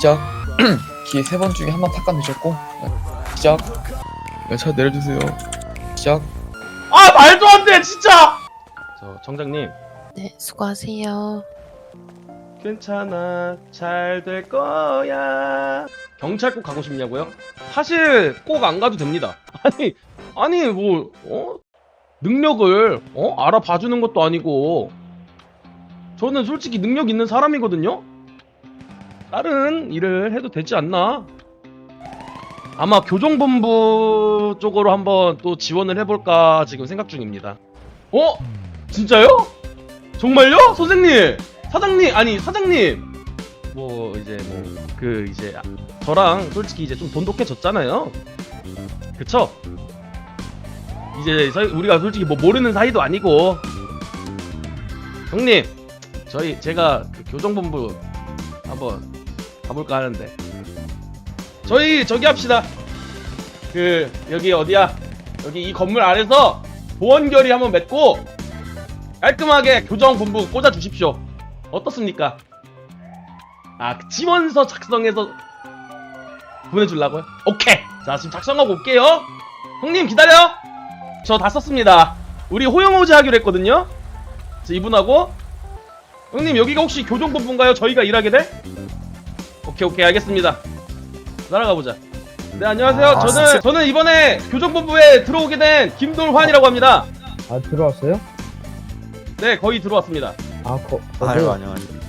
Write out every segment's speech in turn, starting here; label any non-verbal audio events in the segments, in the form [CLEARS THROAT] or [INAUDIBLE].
시작. [CLEARS THROAT] 기회 세 번 중에 한 번 탁감 되셨고 시작. 네, 차 내려주세요. 시작. 아 말도 안 돼 진짜. 저 정장님 네, 수고하세요. 괜찮아 잘 될 거야. 경찰 꼭 가고 싶냐고요? 사실 꼭 안 가도 됩니다. [LAUGHS] 아니 아니 뭐 어? 능력을 어? 알아봐주는 것도 아니고 저는 솔직히 능력 있는 사람이거든요. 다른 일을 해도 되지 않나? 아마 교정본부 쪽으로 한번 또 지원을 해볼까 지금 생각 중입니다. 어? 진짜요? 정말요? 선생님! 사장님! 아니 사장님! 뭐 이제 뭐 그 이제 아, 저랑 솔직히 이제 좀 돈독해졌잖아요. 그쵸? 이제 우리가 솔직히 뭐 모르는 사이도 아니고 형님 저희 제가 그 교정본부 한번 가볼까 하는데. 저희 저기 합시다. 그 여기 어디야? 여기 이 건물 아래서 보원 결의 한번 맺고 깔끔하게 교정 본부 꽂아 주십시오. 어떻습니까? 아 지원서 작성해서 보내주려고요? 오케이! 자 지금 작성하고 올게요. 형님 기다려! 저 다 썼습니다. 우리 호영호제 하기로 했거든요? 자 이분하고. 형님 여기가 혹시 교정본부인가요? 저희가 일하게 돼? 오케이 오케이 알겠습니다 날아가 보자 네 안녕하세요 아, 저는 진짜. 저는 이번에 교정본부에 들어오게 된 김돌환이라고 합니다 아 들어왔어요? 네 거의 들어왔습니다 아 거, 아유 거기 안녕하세요.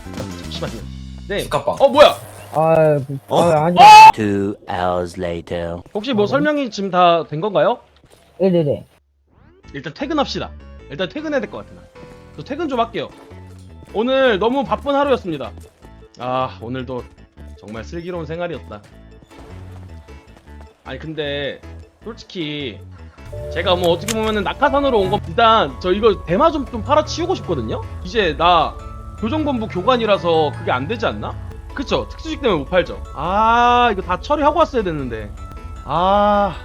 잠시만요 네 깜빡. 어 뭐야 아, 그- 어? 아 아니 Two hours later. 혹시 뭐 설명이 지금 다 된 건가요? 네네네 일단 퇴근합시다. 일단 퇴근해야 될 것 같아. 나. 저 퇴근 좀 할게요. 오늘 너무 바쁜 하루였습니다. 아 오늘도 정말 슬기로운 생활이었다. 아니 근데 솔직히 제가 뭐 어떻게 보면은 낙하산으로 온 건 일단 저 이거 대마 좀, 좀 팔아치우고 싶거든요. 이제 나 교정본부 교관이라서 그게 안 되지 않나? 그쵸? 특수직 때문에 못 팔죠. 아 이거 다 처리하고 왔어야 됐는데. 아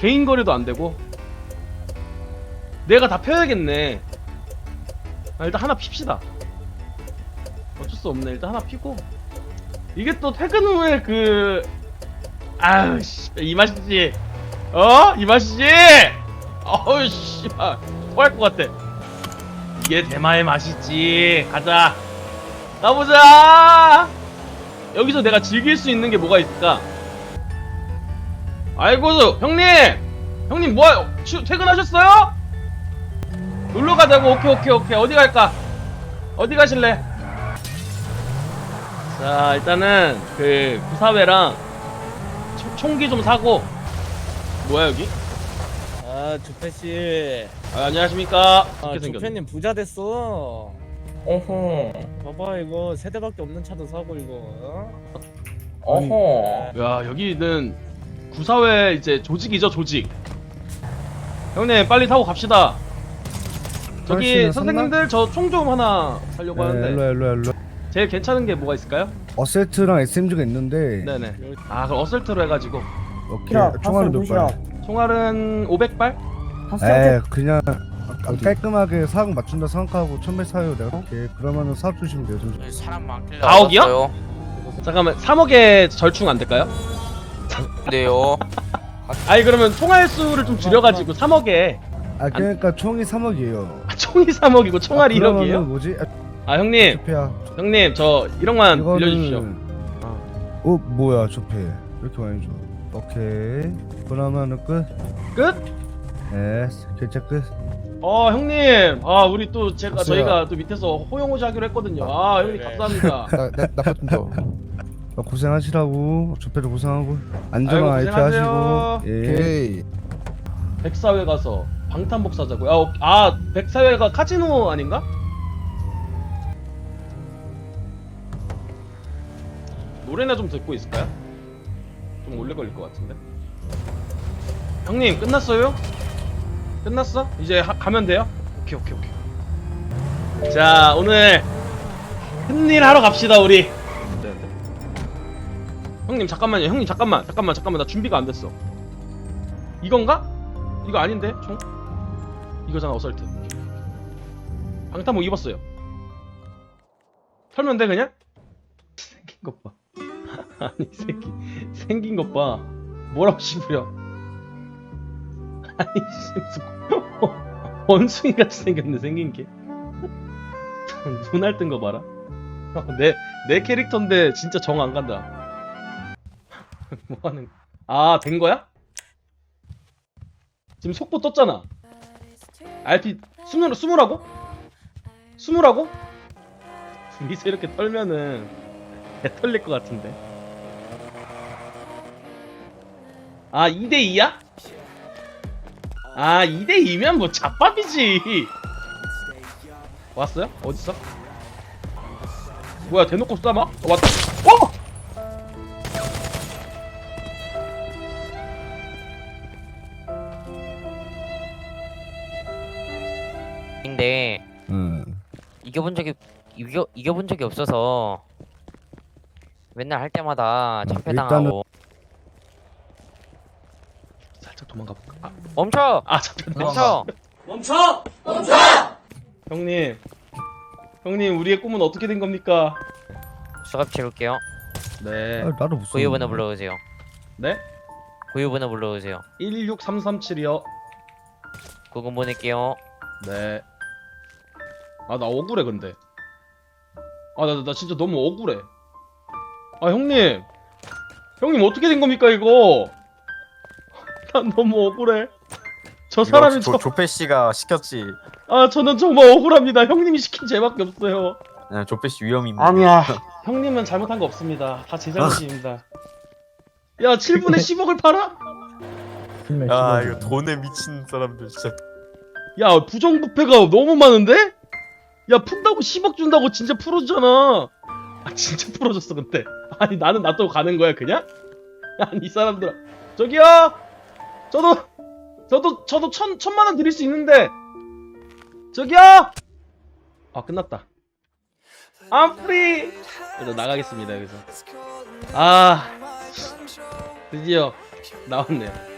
개인 거래도 안 되고 내가 다 펴야겠네. 아, 일단 하나 핍시다. 어쩔 수 없네. 일단 하나 피고. 이게 또 퇴근 후에 그, 아유, 씨, 이 맛이지. 어? 이 맛이지? 어우, 씨, 토할 것 같아. 이게 대마의 맛이지. 가자. 가보자! 여기서 내가 즐길 수 있는 게 뭐가 있을까? 아이고, 형님! 형님, 뭐야? 취- 퇴근하셨어요? 놀러 가자고 오케이 오케이 오케이 어디 갈까 어디 가실래 자 일단은 그 구사회랑 총- 총기 좀 사고. 뭐야 여기? 아 조페씨. 아, 안녕하십니까? 아 생겼네. 조페님 부자 됐어. 어허. 봐봐 이거. 세 대밖에 없는 차도 사고 이거. 어? 어허. 야 여기는 구사회 이제 조직이죠 조직. 형님 빨리 타고 갑시다. 저기 선생님들 저 총 좀 하나 살려고 네, 하는데. 일로와 일로와 일로와 제일 괜찮은 게 뭐가 있을까요? 어세트랑 SMG가 있는데 네네 아 그럼 어설트로 해가지고 오케이 총알은 몇 발? 총알은 500발? 에 그냥 깔끔하게 사각 맞춘다 생각하고 천매 사요 내가 오케이 그러면은 사업 주시면 돼요 좀. 사람 많길래 아홉이요? 잠깐만 3억에 절충 안 될까요? 네요. [LAUGHS] 아니 그러면 총알 수를 좀 줄여가지고 3억에 아 그러니까 총이 3억이에요 아, 총이 3억이고 총알이 1억이에요? 뭐지? 아, 아 형님 조페야 형님 저 1억만 빌려주십시오 어 뭐야 왜 이렇게 많이 줘 오케이 그러면은 끝? 끝? 네 결제 끝 어 형님 아 우리 또 제가 박수야. 저희가 또 밑에서 호영호지 하기로 했거든요 아 형님 그래. 감사합니다 나나좀 더. 어, 고생하시라고 조패도 고생하고 아이고, 안전한 고생하세요. 하시고 예. 백사회 가서 방탄복 사자고요 아, 오- 아 백사회가 카지노 아닌가? 노래나 좀 듣고 있을까요? 좀 오래 걸릴 것 같은데 형님 끝났어요? 끝났어? 이제 하- 가면 돼요? 오케이 오케이 오케이 자 오늘 큰일 하러 갑시다 우리 네, 네. 형님 잠깐만요 형님 잠깐만 잠깐만 잠깐만 나 준비가 안 됐어 이건가? 이거 아닌데 총? 이거잖아 어설트 방탄복 입었어요 털면 돼 그냥? [LAUGHS] 생긴 것 봐 [LAUGHS] 아니 이 새끼 생긴 것 봐. 뭐라고 씹으려? 아니 씨 [LAUGHS] 원숭이 같이 생겼네 생긴 게. [LAUGHS] 눈알 뜬 거 봐라. 내 내 캐릭터인데 진짜 정 안 간다. 뭐 하는? 아된 거야? 지금 속보 떴잖아. RP 스물 스물하고? 스물하고? 둘이서 이렇게 털면은 개 털릴 것 같은데. 아 2대 2야? 아 2대 2면 뭐 잡밥이지. 왔어요? 어딨어? 뭐야 대놓고 싸마? 어, 왔다. 어! 근데 응. 이겨본 적이 이겨 이겨본 적이 없어서 맨날 할 때마다 참패 당하고 살짝 도망가 볼까? 아, 멈춰 아 잡혔네. 멈춰 형님. 형님 우리의 꿈은 어떻게 된 겁니까? 수갑 채울게요 네. 아, 나도 무슨. 고유번호 불러오세요 네? 고유번호 불러오세요 16337이요. 구금 보낼게요 네. 아, 나 억울해, 근데. 아, 나, 나 진짜 너무 억울해. 아, 형님. 형님, 어떻게 된 겁니까, 이거? 난 너무 억울해. 저 사람이 저, 조페 씨가 시켰지. 아, 저는 정말 억울합니다. 형님이 시킨 죄밖에 없어요. 네, 조페 씨 위험입니다. 아니야. [LAUGHS] 형님은 잘못한 거 없습니다. 다 제 잘못입니다. 야, 7분에 10억을 팔아? 아 이거 돈에 미친 사람들 진짜. 야 부정부패가 너무 많은데? 야 푼다고 10억 준다고 진짜 풀어주잖아 아 진짜 풀어줬어 근데 아니 나는 놔두고 가는 거야 그냥? 아니 이 사람들아 저기요 저도 저도 저도 천, 천만 원 드릴 수 있는데. 저기요! 아 끝났다. Free! 그래서 나가겠습니다 여기서. 아 드디어 나왔네요